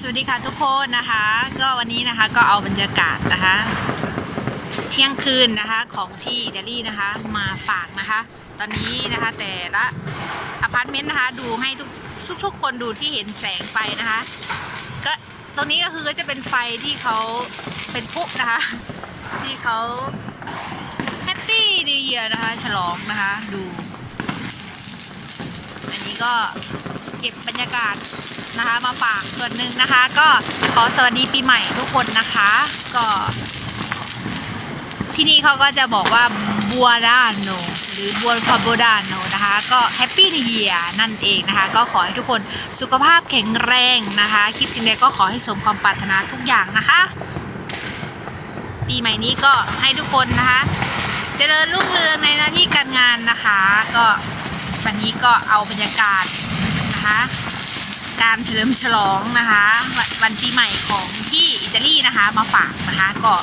สวัสดีค่ะทุกคนนะคะ ก็วันนี้นะคะก็เอาบรรยากาศนะคะ เที่ยงคืนนะคะของที่อิตาลีนะคะมาฝากนะคะ ตอนนี้นะคะแต่ละอพาร์ตเมนต์นะคะ ดูให้ทุกทุกคนดูที่เห็นแสงไฟนะคะ ก็ตรงนี้ก็คือก็จะเป็นไฟที่เขาเป็นพุนะคะ ที่เขาแฮปปี้นิวเยียร์นะคะ ฉลองนะคะดู อันนี้ก็ ก็บบรรยากาศนะคะมาฝากส่วนหนึ่งนะคะ ก็ขอสวัสดีปีใหม่ทุกคนนะคะ ก็ ที่นี่เขาก็จะบอกว่าบัวดานโนหรือบัวฟาโบดานโนนะคะก็แฮปปี้นิเยียนั่นเองนะคะ ก็ขอให้ทุกคนสุขภาพแข็งแรงนะคะ คิดสิ่งใดก็ขอให้สมความปรารถนาทุกอย่างนะคะ ปีใหม่นี้ก็ให้ทุกคนนะคะเจริญรุ่งเรืองในหน้าที่การงานนะคะ ก็วันนี้ก็เอาบรรยากาศ นะคะ การเฉลิมฉลองนะคะวันวันปีใหม่ของที่อิตาลีนะคะมาฝากนะคะก็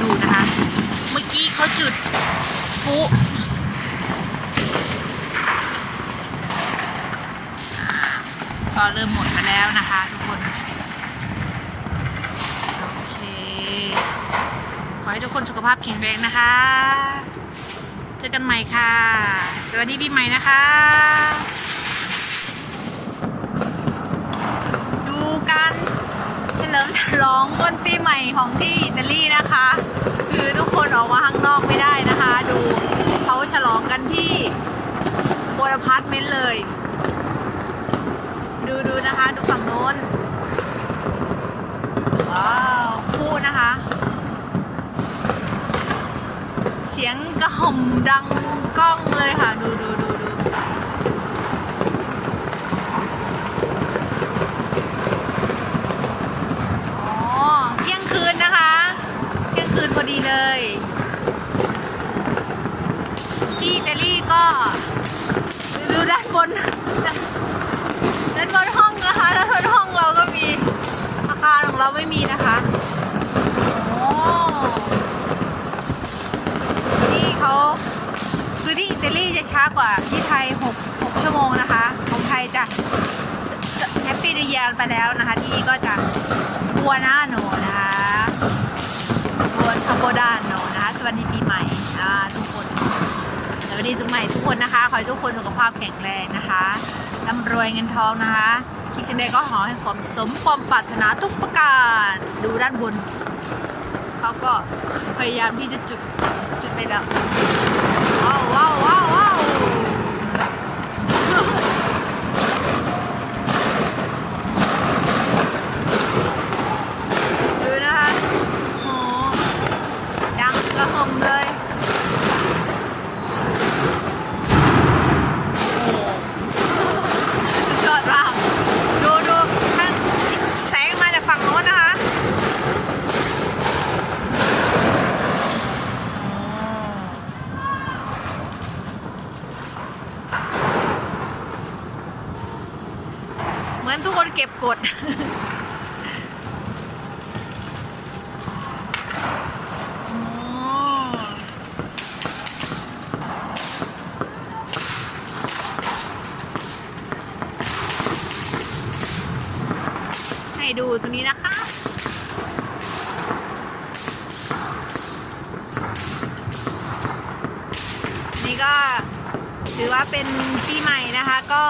ดูนะคะ เมื่อกี้เขาจุดพุก็เริ่มหมดไปแล้วนะคะทุกคน โอเค ขอให้ทุกคนสุขภาพแข็งแรงนะคะ เจอกันใหม่ค่ะ สวัสดีปีใหม่นะคะ ดูการเฉลิ มฉลองวันปีใหม่ของที่อิตาลีนะคะ คือทุกคนออกมาข้างนอกไม่ได้นะคะ ดูเขาฉลองกันที่บนอพาร์ตเมนต์เลย ดูดูนะคะดูฝั่งโน้นว้าวพูดนะคะ เสียงกระห่ำดังก้องเลยค่ะ ดูดูดูดูอ๋อเที่ยงคืนนะคะ เที่ยงคืนพอดี เลย ที่อิตาลีก็ดูด้านบนด้านบนห้องนะคะด้านบนห้องเราก็มีอาคารของเราไม่มีนะคะโอ้นี่เขาคือที่อิตาลีจะช้ากว่าที่ไทย6 6ชั่วโมงนะคะ ของไทยจะแฮปปี้ดียร์ไปแล้วนะคะ ที่นี่ก็จะบัวหน้าโนนะคะ คาโบดานโนนะคะ สวัสดีปีใหม่ทุกคนสวัสดีทุกใหม่ทุกคนนะคะ ขอให้ทุกคนสุขภาพแข็งแรงนะคะร่ำรวยเงินทองนะคะคิดเช่นใดก็ขอให้ความสมความปรารถนาทุกประการดูด้านบนเขาก็พยายามที่จะจุดจุดไปแล้วว้าวว้าวดูนะคะโหดังกระหึ่มเลย สุดยอดมากดูดูท่านแสงมาจากฝั่งโน้นนะคะ เหมือนทุกคนเก็บกด ให้ดูตรงนี้นะคะนี่ก็ถือว่าเป็นปีใหม่นะคะก็